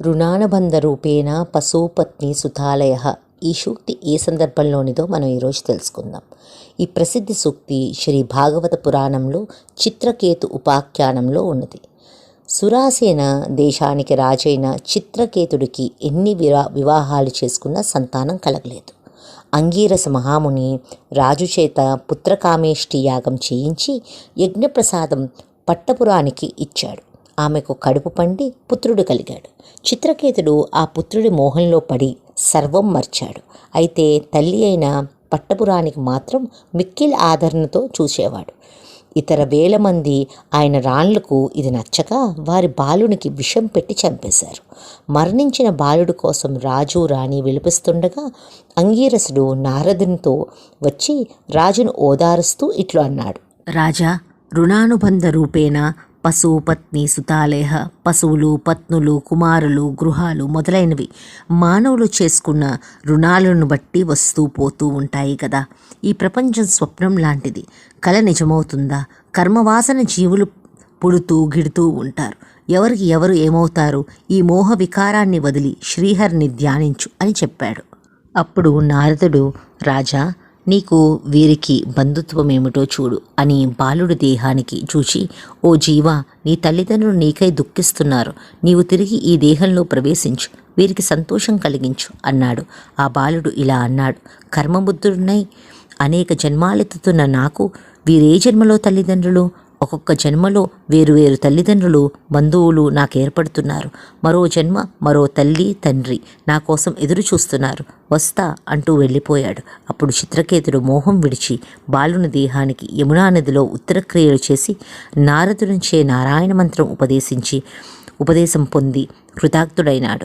రుణానుబంధ రూపేణ పశుపత్ని సుతాలయ ఈ సూక్తి ఏ సందర్భంలోనిదో మనం ఈరోజు తెలుసుకుందాం. ఈ ప్రసిద్ధి సూక్తి శ్రీ భాగవత పురాణంలో చిత్రకేతు ఉపాఖ్యానంలో ఉన్నది. సురాసేన దేశానికి రాజైన చిత్రకేతుడికి ఎన్ని విరా వివాహాలు చేసుకున్నా సంతానం కలగలేదు. అంగీరస మహాముని రాజు చేత పుత్రకామేష్టి యాగం చేయించి యజ్ఞప్రసాదం పట్టపురానికి ఇచ్చాడు. ఆమెకు కడుపు పండి పుత్రుడు కలిగాడు. చిత్రకేతుడు ఆ పుత్రుడి మోహంలో పడి సర్వం మర్చాడు. అయితే తల్లి అయిన పట్టపురానికి మాత్రం మిక్కిల్ ఆదరణతో చూసేవాడు. ఇతర వేల మంది ఆయన రాణులకు ఇది నచ్చక వారి బాలునికి విషం పెట్టి చంపేశారు. మరణించిన బాలుడు కోసం రాజు రాణి విలిపిస్తుండగా అంగీరసుడు నారదునితో వచ్చి రాజును ఓదారుస్తూ ఇట్లు అన్నాడు. రాజా రుణానుబంధ రూపేణ పశుపత్ని సుతాలేహ పశువులు పత్నులు కుమారులు గృహాలు మొదలైనవి మానవులు చేసుకున్న రుణాలను బట్టి వస్తూ పోతూ ఉంటాయి కదా. ఈ ప్రపంచం స్వప్నం లాంటిది. కల నిజమవుతుందా? కర్మవాసన జీవులు పుడుతూ గిడుతూ ఉంటారు. ఎవరికి ఎవరు ఏమవుతారు? ఈ మోహ వికారాన్ని వదిలి శ్రీహరిని ధ్యానించు అని చెప్పాడు. అప్పుడు నారదుడు రాజా నీకు వీరికి బంధుత్వం ఏమిటో చూడు అని బాలుడి దేహానికి చూచి ఓ జీవా నీ తల్లిదండ్రులు నీకై దుఃఖిస్తున్నారు. నీవు తిరిగి ఈ దేహంలో ప్రవేశించు. వీరికి సంతోషం కలిగించు అన్నాడు. ఆ బాలుడు ఇలా అన్నాడు. కర్మబుద్ధుడునై అనేక జన్మాలెత్తుతున్న నాకు వీరే జన్మలో తల్లిదండ్రులు? ఒక్కొక్క జన్మలో వేరువేరు తల్లిదండ్రులు బంధువులు నాకు ఏర్పడుతున్నారు మరో జన్మ మరో తల్లి తండ్రి నా కోసం ఎదురు చూస్తున్నారు వస్తా అంటూ వెళ్ళిపోయాడు. అప్పుడు చిత్రకేతుడు మోహం విడిచి బాలుని దేహానికి యమునా నదిలో ఉత్తరక్రియలు చేసి నారదు నుంచే నారాయణ మంత్రం ఉపదేశించి ఉపదేశం పొంది కృతార్థుడైనాడు.